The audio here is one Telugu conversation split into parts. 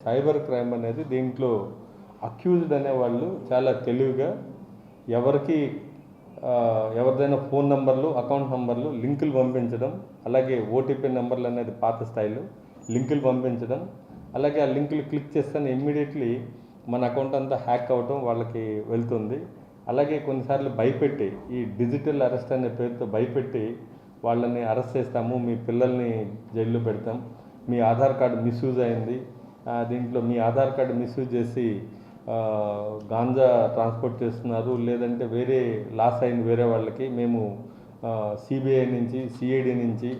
సైబర్ క్రైమ్ అనేది దీంట్లో అక్యూజ్డ్ అనేవాళ్ళు చాలా తెలివిగా ఎవరికి ఎవరిదైనా ఫోన్ నంబర్లు అకౌంట్ నంబర్లు లింకులు పంపించడం అలాగే ఓటీపీ నెంబర్లు అనేది పాత స్థాయిలో లింకులు పంపించడం అలాగే ఆ లింకులు క్లిక్ చేస్తేనే ఇమ్మీడియట్లీ మన అకౌంట్ అంతా హ్యాక్ అవ్వటం వాళ్ళకి వెళ్తుంది. అలాగే కొన్నిసార్లు భయపెట్టి ఈ డిజిటల్ అరెస్ట్ అనే పేరుతో భయపెట్టి వాళ్ళని అరెస్ట్ చేస్తాము మీ పిల్లల్ని జైల్లో పెడతాం మీ ఆధార్ కార్డు మిస్యూజ్ అయింది దీంట్లో మీ ఆధార్ కార్డు మిస్యూజ్ చేసి గాంజా ట్రాన్స్పోర్ట్ చేస్తున్నారు లేదంటే వేరే లాస్ అయిన వేరే వాళ్ళకి మేము సిబిఐ నుంచి సిఐడి నుంచి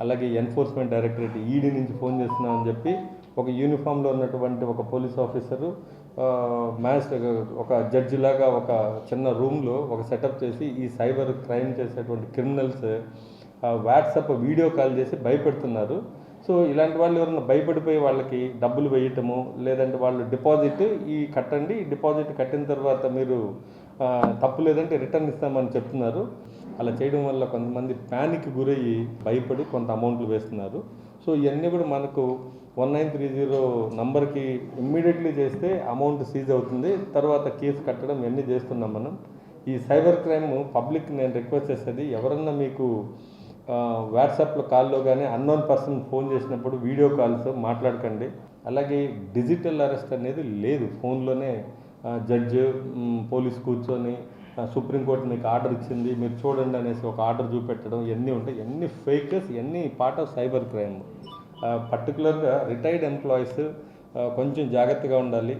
అలాగే ఎన్ఫోర్స్మెంట్ డైరెక్టరేట్ ఈడీ నుంచి ఫోన్ చేస్తున్నామని చెప్పి ఒక యూనిఫామ్లో ఉన్నటువంటి ఒక పోలీస్ ఆఫీసరు మ్యాచ్ ఒక జడ్జి లాగా ఒక చిన్న రూమ్లో ఒక సెటప్ చేసి ఈ సైబర్ క్రైమ్ చేసేటువంటి క్రిమినల్స్ వాట్సాప్ వీడియో కాల్ చేసి భయపెడుతున్నారు. సో ఇలాంటి వాళ్ళు ఎవరైనా భయపడిపోయి వాళ్ళకి డబ్బులు వేయటము లేదంటే వాళ్ళు డిపాజిట్ ఈ కట్టండి డిపాజిట్ కట్టిన తర్వాత మీరు తప్పు లేదంటే రిటర్న్ ఇస్తామని చెప్తున్నారు. అలా చేయడం వల్ల కొంతమంది ప్యానిక్ గురయ్యి భయపడి కొంత అమౌంట్లు వేస్తున్నారు. సో ఇవన్నీ కూడా మనకు వన్ నైన్ త్రీ జీరో నంబర్కి ఇమ్మీడియట్లీ చేస్తే అమౌంట్ సీజ్ అవుతుంది. తర్వాత కేసు కట్టడం ఇవన్నీ చేస్తున్నాం మనం. ఈ సైబర్ క్రైమ్ పబ్లిక్ నేను రిక్వెస్ట్ చేసేది ఎవరన్నా మీకు వాట్సాప్లో కాల్లో కానీ అన్నోన్ పర్సన్ ఫోన్ చేసినప్పుడు వీడియో కాల్స్ మాట్లాడకండి. అలాగే డిజిటల్ అరెస్ట్ అనేది లేదు. ఫోన్లోనే జడ్జ్ పోలీస్ కూర్చొని సుప్రీంకోర్టు మీకు ఆర్డర్ ఇచ్చింది మీరు చూడండి అనేసి ఒక ఆర్డర్ చూపెట్టడం ఇవన్నీ ఉంటాయి. ఎన్ని ఫేకర్స్ ఎన్ని పార్ట్ ఆఫ్ సైబర్ క్రైమ్. పర్టికులర్గా రిటైర్డ్ ఎంప్లాయీస్ కొంచెం జాగ్రత్తగా ఉండాలి.